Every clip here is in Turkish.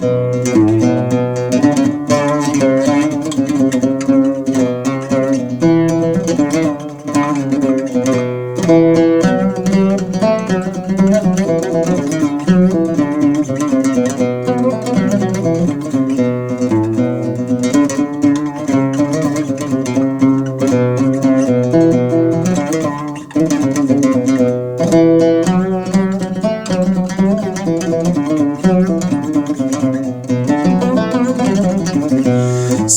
Música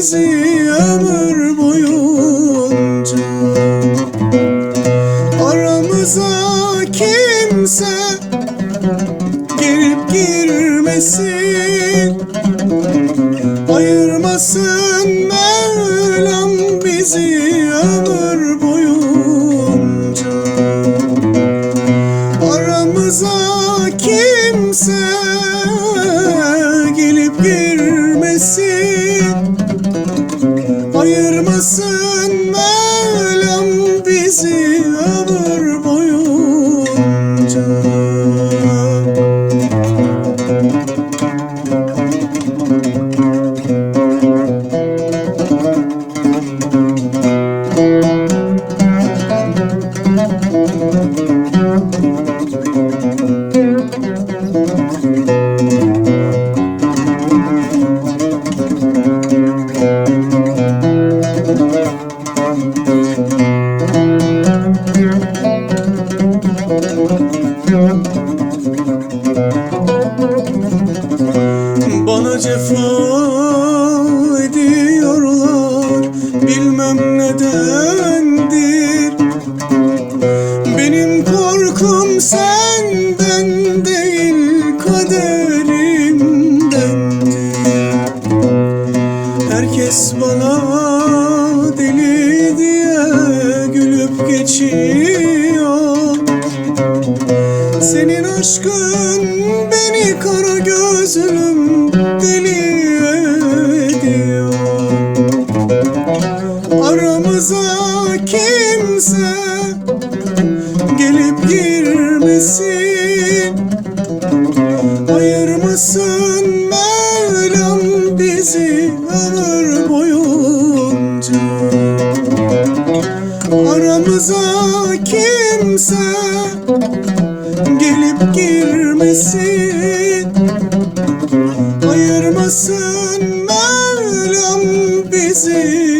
bizi ömür boyunca Aramıza kimse girip girmesin. Ayırmasın Mevlam bizi ömür boyunca. Aramıza kimse Ayırmasın Mevlam bizi ömür boyunca Bana cefa ediyorlar. Bilmem nedendir. Benim korkum senden değil kaderimdendir. Herkes bana aşkın beni kara gözlüm deli ediyor. Aramıza kimse gelip girmesin. Ayırmasın Mevlam bizi ömür boyunca. Aramıza kimse gelip girmesin. Ayırmasın Mevlam bizi